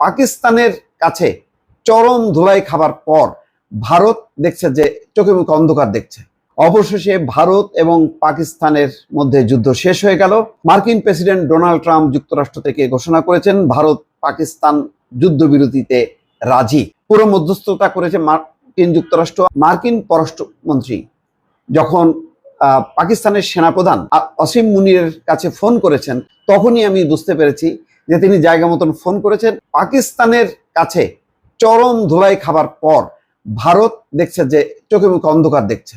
পাকিস্তানের কাছে চরম ধুলাই খাবার পর ভারত দেখছে যে চোখে মুখে অন্ধকার দেখছে। অবশেষে ভারত এবং পাকিস্তানের মধ্যে যুদ্ধ শেষ হয়ে গেল। মার্কিন প্রেসিডেন্ট ডোনাল্ড ট্রাম্প যুক্তরাষ্ট্র থেকে ঘোষণা করেছেন, ভারত পাকিস্তান যুদ্ধবিরতিতে রাজি। পুরো মধ্যস্থতা করেছে মার্কিন যুক্তরাষ্ট্র। মার্কিন পররাষ্ট্রমন্ত্রী যখন পাকিস্তানের সেনাপ্রধান অসীম মুনিরের কাছে ফোন করেছেন, তখনই আমি বুঝতে পেরেছি যে তিনি জায়গা মতন ফোন করেছেন, পাকিস্তানের কাছে চরম ধুলাই খাবার পর ভারত দেখছে যে চোখে মুখে অন্ধকার দেখছে।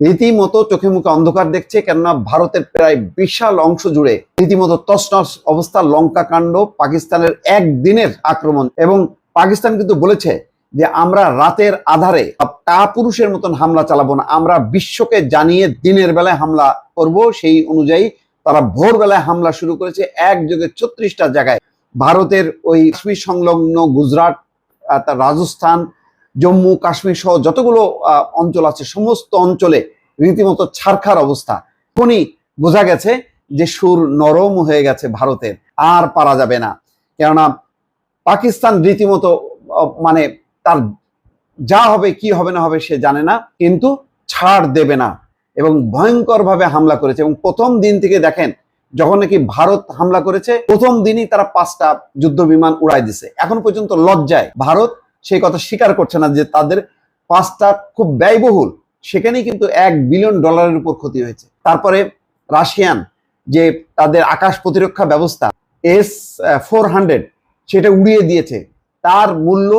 রীতিমতো চোখে মুখে অন্ধকার দেখছে, কেননা ভারতের প্রায় বিশাল অংশ জুড়ে রীতিমতো তসনস অবস্থা, লঙ্কা কাণ্ড, পাকিস্তানের একদিনের আক্রমণ এবং পাকিস্তান কিন্তু বলেছে যে আমরা রাতের আধারে তা পুরুষের মতন হামলা চালাবো না, আমরা বিশ্বকে জানিয়ে দিনের বেলায় হামলা করব, সেই অনুযায়ী তারা ভোরবেলায় হামলা শুরু করেছে একযোগে ছত্রিশটা জায়গায়। ভারতের ওই কাশ্মীর সংলগ্ন গুজরাট তার রাজস্থান, জম্মু, কাশ্মীর সহ যতগুলো অঞ্চল আছে, সমস্ত অঞ্চলে রীতিমতো ছারখার অবস্থা। এখনই বোঝা গেছে যে সুর নরম হয়ে গেছে ভারতের, আর পারা যাবে না। কেননা পাকিস্তান রীতিমতো মানে তার যা হবে, কি হবে না হবে সে জানে না, কিন্তু ছাড় দেবে না। এবং ভয়ঙ্করভাবে হামলা করেছে এবং প্রথম দিন থেকে দেখেন যখন নাকি ভারত হামলা করেছে, প্রথম দিনই তারা পাঁচটা যুদ্ধ বিমান উড়াই দিছে। এখন পর্যন্ত লজ্জায় ভারত সেই কথা স্বীকার করছে না যে তাদের পাঁচটা খুব ব্যয়বহুল, সেখানেই কিন্তু এক বিলিয়ন ডলারের উপর ক্ষতি হয়েছে। তারপরে রাশিয়ান যে তাদের আকাশ প্রতিরক্ষা ব্যবস্থা, এস ফোর হান্ড্রেড সেটা উড়িয়ে দিয়েছে। তার মূল্য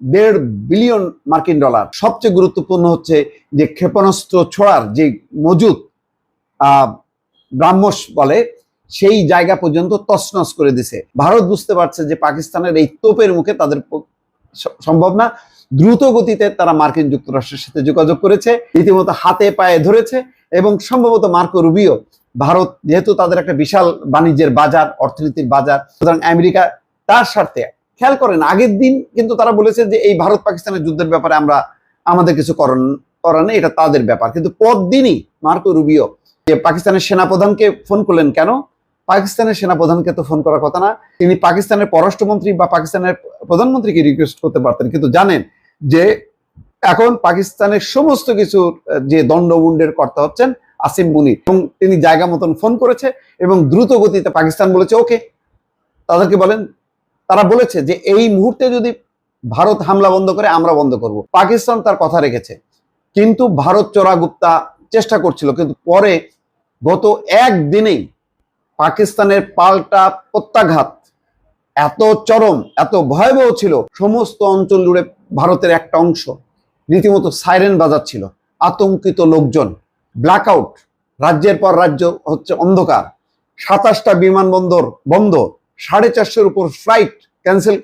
দেড় বিলিয়ন মার্কিন ডলার। সবচেয়ে গুরুত্বপূর্ণ হচ্ছে যে ক্ষেপণাস্ত্র ছোড়ার যে মজুদ ব্রাহ্মস বলে, সেই জায়গা পর্যন্ত তছনছ করে দিছে। ভারত বুঝতে পারছে যে পাকিস্তানের এই তোপের মুখে তাদের সম্ভব না। দ্রুত গতিতে তারা মার্কিন যুক্তরাষ্ট্রের সাথে যোগাযোগ করেছে, রীতিমতো হাতে পায়ে ধরেছে এবং সম্ভবত মার্কো রুবিও, ভারত যেহেতু তাদের একটা বিশাল বাণিজ্যের বাজার, অর্থনীতির বাজার, সুতরাং আমেরিকা তার স্বার্থে খেয়াল করেন, আগের দিন কিন্তু তারা বলেছে যে এই ভারত পাকিস্তানের যুদ্ধের ব্যাপারে আমরা আমাদের কিছু করণ করার নেই, এটা তাদের ব্যাপার। কিন্তু পরদিনই মার্কো রুবিও যে পাকিস্তানের সেনাপ্রধানকে ফোন করলেন, কেন? পাকিস্তানের সেনাপ্রধানকে তো ফোন করার কথা না, তিনি পাকিস্তানের পররাষ্ট্রমন্ত্রী বা পাকিস্তানের প্রধানমন্ত্রীকে রিকোয়েস্ট করতে পারতেন, কিন্তু জানেন যে এখন পাকিস্তানের সমস্ত কিছু যে দণ্ডমুণ্ডের কর্তা হচ্ছেন আসিম মুনি, এবং তিনি জায়গা মতন ফোন করেছে এবং দ্রুত গতিতে পাকিস্তান বলেছে, ওকে। তাদেরকে বলেন তারা বলেছে যে এই মুহূর্তে যদি ভারত হামলা বন্ধ করে, আমরা বন্ধ করব। পাকিস্তান তার কথা রেখেছে। কিন্তু ভারত চোরা গুপ্তা চেষ্টা করছিল, কিন্তু পরে গত একদিনেই পাকিস্তানের পাল্টা প্রত্যাঘাত এত চরম, এত ভয়াবহ ছিল, সমস্ত অঞ্চল জুড়ে ভারতের একটা অংশ রীতিমতো সাইরেন বাজাচ্ছিল, আতঙ্কিত লোকজন, ব্ল্যাকআউট, রাজ্যের পর রাজ্য হচ্ছে অন্ধকার, সাতাশটা বিমানবন্দর বন্ধ সাড়ে চারশোর উপর ফ্লাইট ক্যান্সেল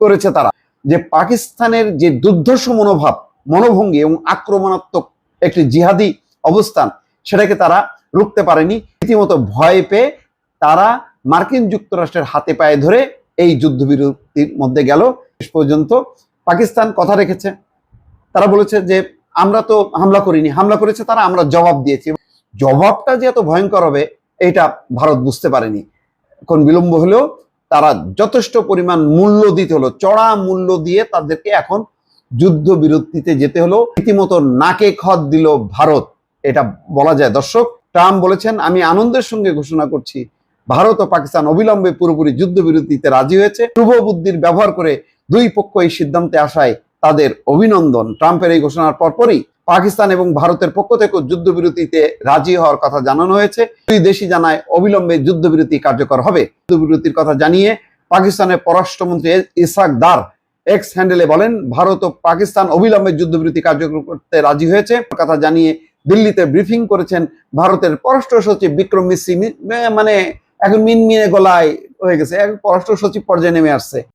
করেছে তারা। যে পাকিস্তানের যে দুর্ধর্ষ মনোভাব, মনোভঙ্গি এবং আক্রমণাত্মক একটি জিহাদি অবস্থান, সেটাকে তারা রুখতে পারেনি। রীতিমতো ভয় পেয়ে তারা মার্কিন যুক্তরাষ্ট্রের হাতে পায়ে ধরে এই যুদ্ধবিরতির মধ্যে গেল। শেষ পর্যন্ত পাকিস্তান কথা রেখেছে। তারা বলেছে যে, আমরা তো হামলা করিনি। হামলা করেছে তারা, আমরা জবাব দিয়েছি। জবাবটা যে এত ভয়ঙ্কর হবে এটা ভারত বুঝতে পারেনি। এখন বিলম্ব হলেও তারা যথেষ্ট পরিমাণ মূল্য দিতে হলো, চড়া মূল্য দিয়ে তাদেরকে এখন যুদ্ধ বিরতিতে যেতে হলো। রীতিমতো নাকে খত দিল ভারত, এটা বলা যায়। দর্শক, ট্রাম্প বলেছেন, আমি আনন্দের সঙ্গে ঘোষণা করছি, ভারত ও পাকিস্তান অবিলম্বে পুরোপুরি যুদ্ধবিরতিতে রাজি হয়েছে। শুভ বুদ্ধির ব্যবহার করে দুই পক্ষ এই সিদ্ধান্তে আসায় তাদের অভিনন্দন। ট্রাম্পের এই ঘোষণার পরপরই পাকিস্তান এবং ভারতের পক্ষ থেকে যুদ্ধবিরতিতে রাজি হওয়ার কথা জানানো হয়েছে। দুই দেশই জানায় অবিলম্বে যুদ্ধবিরতি কার্যকর হবে। যুদ্ধবিরতির কথা জানিয়ে পাকিস্তানের পররাষ্ট্রমন্ত্রী ইসাক দার এক্স হ্যান্ডেলে বলেন, ভারত ও পাকিস্তান অবিলম্বে যুদ্ধবিরতি কার্যকর করতে রাজি হয়েছে। কথা জানিয়ে দিল্লিতে ব্রিফিং করেছেন ভারতের পররাষ্ট্র সচিব বিক্রম মিশ্রি মানে এখন মিনমিনে গলায় হয়ে গেছে। পররাষ্ট্র সচিব পর্যায়ে নেমে আসছে।